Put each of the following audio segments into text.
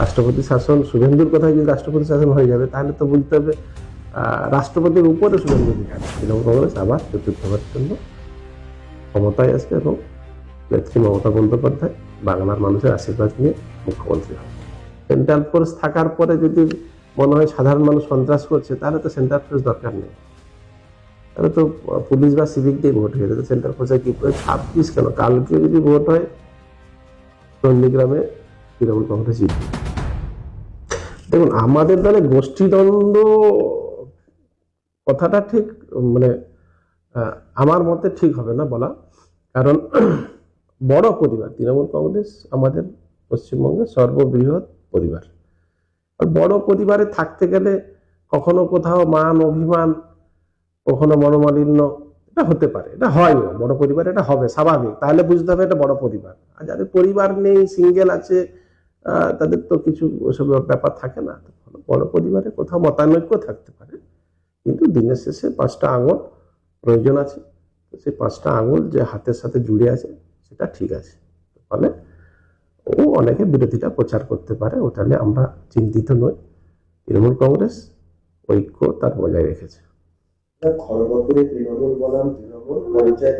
রাষ্ট্রপতি শাসন, শুভেন্দুর কথায় যদি রাষ্ট্রপতি শাসন হয়ে যাবে, তাহলে তো বুঝতে হবে রাষ্ট্রপতির উপরে শুভেন্দু তৃণমূল কংগ্রেস আবার চতুর্থবারের জন্য ক্ষমতায় আসবে এবং নেত্রী মমতা বন্দ্যোপাধ্যায় বাংলার মানুষের আশীর্বাদ নিয়ে মুখ্যমন্ত্রী হবে সেন্ট্রাল ফোর্স থাকার পরে যদি মনে হয় সাধারণ মানুষ সন্ত্রাস করছে, তাহলে তো সেন্ট্রাল ফোর্স দরকার নেই। তাহলে তো পুলিশ বা সিভিক দিয়ে ভোট হয়ে যেত সেন্ট্রাল ফোর্সে কি করে ছাব্বিশ কেন? কালকে যদি ভোট হয়, চণ্ডীগ্রামে তৃণমূল কংগ্রেস জিতবে। দেখুন, আমাদের দলে গোষ্ঠীদ্বন্দ্ব কথাটা ঠিক মানে আমার মতে ঠিক হবে না বলা। কারণ বড় পরিবার, তৃণমূল কংগ্রেস, আমাদের পশ্চিমবঙ্গের সর্ববৃহৎ পরিবার। আর বড় পরিবারে থাকতে গেলে কখনো কোথাও মান, অভিমান, কখনো মনোমালিন্য, এটা হতে পারে, এটা হয় বড় পরিবার এটা হবে, স্বাভাবিক। তাহলে বুঝতে হবে এটা বড় পরিবার। আর যাদের পরিবার নেই, সিঙ্গেল আছে তাদের তো কিছু ওসব ব্যাপার থাকে না। বড় পরিবারে কোথাও মতানৈক্য থাকতে পারে, কিন্তু দিনের শেষে পাঁচটা আঙুল প্রয়োজন আছে। সেই পাঁচটা আঙুল যে হাতের সাথে জুড়ে আছে, সেটা ঠিক আছে। ফলে ও অনেকে বিরোধিতা প্রচার করতে পারে ওটা নিয়ে আমরা চিন্তিত নই। তৃণমূল কংগ্রেস ঐক্য তার বজায় রেখেছে। তৃণমূল বনাম পঞ্চায়েত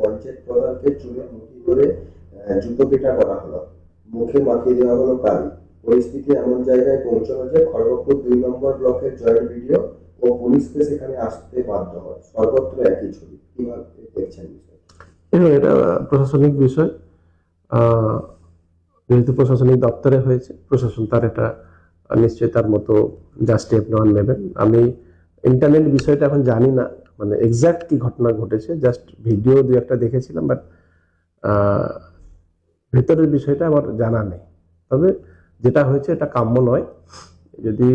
পঞ্চায়েত প্রধানকে চুলে মুঠি করে জুতো করা হলো। মুখে মাখিয়ে দেওয়া হলো কালি। পরিস্থিতি এমন জায়গায় পৌঁছানো যে খড়গপুর দুই নম্বর ব্লকের জয়েন্ট ভিডিও ও পুলিশকে সেখানে আসতে বাধ্য হয়। সর্বত্র একই ছবি। কীভাবে দেখছেন এটা প্রশাসনিক বিষয়। যেহেতু প্রশাসনিক দপ্তরে হয়েছে, প্রশাসন তার এটা নিশ্চয়ই তার মতো যা স্টেপ নেওয়ার নেবেন। আমি ইন্টারনেট বিষয়টা এখন জানি না মানে এক্সাক্ট কি ঘটনা ঘটেছে। জাস্ট ভিডিও দু একটা দেখেছিলাম বাট ভেতরের বিষয়টা আমার জানা নেই। তবে যেটা হয়েছে এটা কাম্য নয়। যদি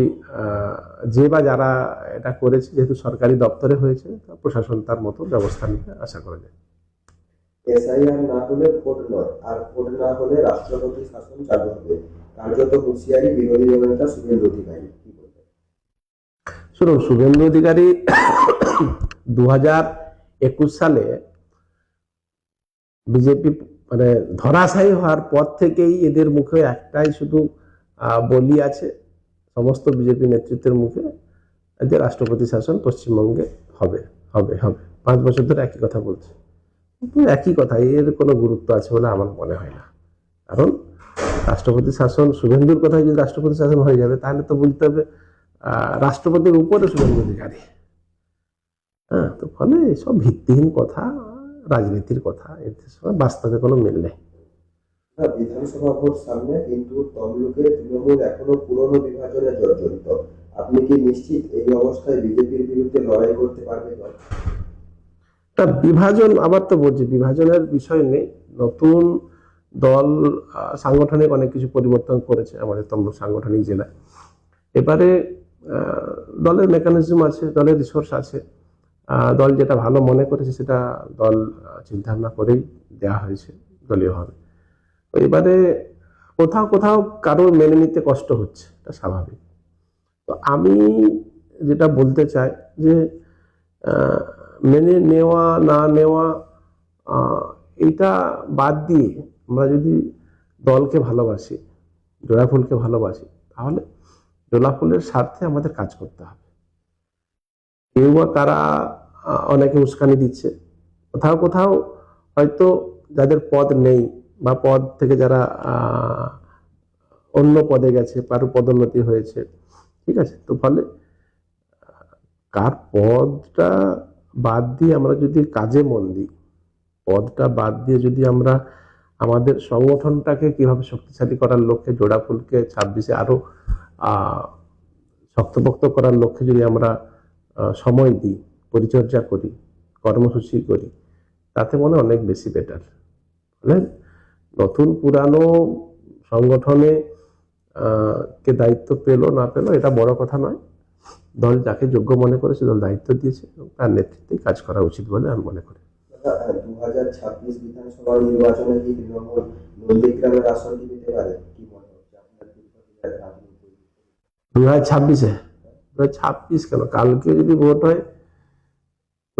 যে বা যারা এটা করেছে যেহেতু সরকারি দপ্তরে হয়েছে প্রশাসন তার মতো ব্যবস্থা নিতে আশা করা যায়। এসআইআর না হলে ভোট নয় আর ভোট না হলে রাষ্ট্রপতি শাসন চালু হবে। কার্যত হুঁশিয়ারি বিরোধী দলনেতা শুভেন্দু অধিকারী শুনুন শুভেন্দু অধিকারী দু হাজার একুশ সালে বিজেপি মানে ধরাশায়ী হওয়ার পর থেকেই এদের মুখে একটাই শুধু বলি আছে, সমস্ত বিজেপি নেতৃত্বের মুখে যে রাষ্ট্রপতি শাসন পশ্চিমবঙ্গে হবে হবে হবে। পাঁচ বছর ধরে একই কথা বলছে। কিন্তু একই কথা, এর কোনো গুরুত্ব আছে বলে আমার মনে হয় না। কারণ রাষ্ট্রপতি শাসন, শুভেন্দুর কথায় যদি রাষ্ট্রপতি শাসন হয়ে যাবে, তাহলে তো বুঝতে হবে রাষ্ট্রপতির উপরে শুভেন্দু অধিকারী। হ্যাঁ তো ফলে এসব ভিত্তিহীন কথা রাজনীতির কথা এর সঙ্গে বাস্তবে কোনো মিল নেই। বিধানসভা ভোট সামনে কিন্তু তমলুকে তৃণমূল এখনও পুরনো বিভাজনে জর্জরিত। আপনি কি নিশ্চিত এই অবস্থায় বিজেপির বিরুদ্ধে লড়াই করতে পারবে তা বিভাজন আবার তো বলছি বিভাজনের বিষয় নেই। নতুন দল সাংগঠনিক অনেক কিছু পরিবর্তন করেছে আমাদের তমলুক সাংগঠনিক জেলায়। এবারে দলের মেকানিজম আছে দলের রিসোর্স আছে। দল যেটা ভালো মনে করেছে সেটা দল চিন্তা ভাবনা করেই দেওয়া হয়েছে দলীয়ভাবে। তো এবারে কোথাও কোথাও কারোর মেনে নিতে কষ্ট হচ্ছে, এটা স্বাভাবিক। তো আমি যেটা বলতে চাই যে মেনে নেওয়া, না নেওয়া এইটা বাদ দিয়ে আমরা যদি দলকে ভালোবাসি, জোড়া ফুলকে ভালোবাসি, তাহলে জোড়া ফুলের স্বার্থে আমাদের কাজ করতে হবে। কেউ বা কারা অনেকে উস্কানি দিচ্ছে। কোথাও কোথাও হয়তো যাদের পদ নেই বা পদ থেকে যারা অন্য পদে গেছে কারও পদোন্নতি হয়েছে ঠিক আছে? তো ফলে কার পদটা বাদ দিয়ে আমরা যদি কাজে মন দিই পদটা বাদ দিয়ে যদি আমরা আমাদের সংগঠনটাকে কীভাবে শক্তিশালী করার লক্ষ্যে জোড়া ফুলকে ছাব্বিশে আরও আহ, শক্তপোক্ত করার লক্ষ্যে যদি আমরা সময় দিই পরিচর্যা করি কর্মসূচি করি তাতে মনে হয় অনেক বেশি বেটার ফলে নতুন পুরানো সংগঠনে কে দায়িত্ব পেল না পেল এটা বড় কথা নয়। দল যাকে যোগ্য মনে করে সে দল দায়িত্ব দিয়েছে এবং তার নেতৃত্বে কাজ করা উচিত বলে আমি মনে করি। দু হাজার ছাব্বিশ বিধানসভা নির্বাচনে কি তৃণমূল নন্দীগ্রামের আসনটি পেতে পারে? কি মনে হচ্ছে আপনার দু হাজার ছাব্বিশে? দু হাজার ছাব্বিশ কেন? কালকে যদি ভোট হয়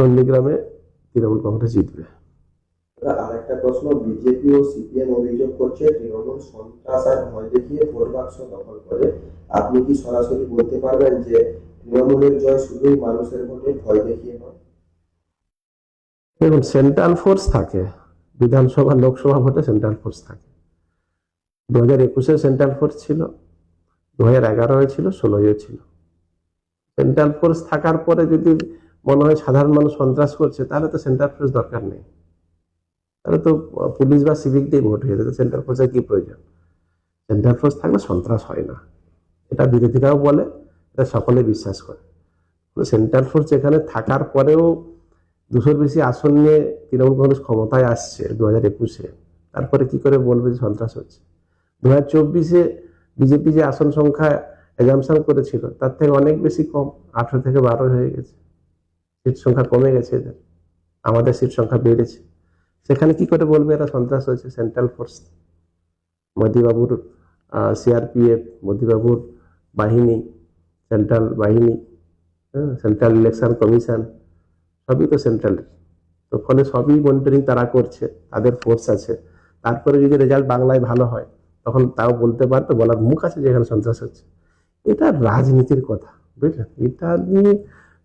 চণ্ডীগ্রামে তৃণমূল কংগ্রেস জিতবে। আরেকটা আরেকটা প্রশ্ন বিজেপি ও সিপিএম অভিযোগ করছে তৃণমূল সন্ত্রাস আর ভয় দেখিয়ে ভোট বাক্স দখল করে। আপনি কি সরাসরি বলতে পারবেন যে তৃণমূলের জয় শুধুই মানুষের ভোটে ভয় দেখিয়ে নয়? দেখুন সেন্ট্রাল ফোর্স থাকে। বিধানসভা লোকসভা ভোটে সেন্ট্রাল ফোর্স থাকে। দু হাজার একুশে সেন্ট্রাল ফোর্স ছিল দু হাজার এগারোয় ছিল ষোলোয় ছিল। সেন্ট্রাল ফোর্স থাকার পরে যদি মনে হয় সাধারণ মানুষ সন্ত্রাস করছে, তাহলে তো সেন্ট্রাল ফোর্স দরকার নেই। তাহলে তো পুলিশ বা সিভিক দিয়ে ভোট হয়ে যেত সেন্ট্রাল ফোর্সের কি প্রয়োজন? সেন্ট্রাল ফোর্স থাকলে সন্ত্রাস হয় না। এটা বিরোধীরাও বলে, এটা সকলে বিশ্বাস করে। সেন্ট্রাল ফোর্স এখানে থাকার পরেও দুশোর বেশি আসন নিয়ে তৃণমূল কংগ্রেস ক্ষমতায় আসছে দু হাজার একুশে, তারপরে কি করে বলবে যে সন্ত্রাস হচ্ছে? দু হাজার চব্বিশে বিজেপি যে আসন সংখ্যা এজামশন করেছিল, তার থেকে অনেক বেশি কম, আঠেরো থেকে বারো হয়ে গেছে। সিট সংখ্যা কমে গেছে এদের আমাদের সিট সংখ্যা বেড়েছে। সেখানে কি করে বলবে এরা? সন্ত্রাস হয়েছে সেন্ট্রাল ফোর্স মোদিবাবুর সিআরপিএফ মোদিবাবুর বাহিনী সেন্ট্রাল বাহিনী সেন্ট্রাল ইলেকশন কমিশন সবই তো সেন্ট্রালের তো ফলে সবই মনিটরিং তারা করছে, তাদের ফোর্স আছে। তারপরে যদি রেজাল্ট বাংলায় ভালো হয়, তখন তাও বলতে পারতো, বলার মুখ আছে যে এখানে সন্ত্রাস হচ্ছে। এটা রাজনীতির কথা, বুঝলেন? এটা নিয়ে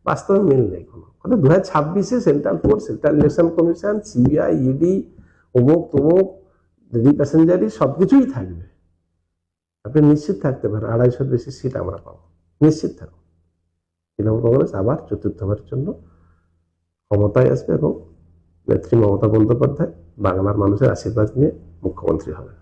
বাস্তবে মিল নেই কোনো। কথা দু হাজার ছাব্বিশে central force, central election commission, CBI ED অমুক তমুক রেডি প্যাসেঞ্জারি সব কিছুই থাকবে। আপনি নিশ্চিত থাকতে পারেন, আড়াইশোর বেশি সিট আমরা পাবো। নিশ্চিত থাকুন। তৃণমূল কংগ্রেস আবার চতুর্থবারের জন্য ক্ষমতায় আসবে এবং নেত্রী মমতা বন্দ্যোপাধ্যায় বাংলার মানুষের আশীর্বাদ নিয়ে মুখ্যমন্ত্রী হবে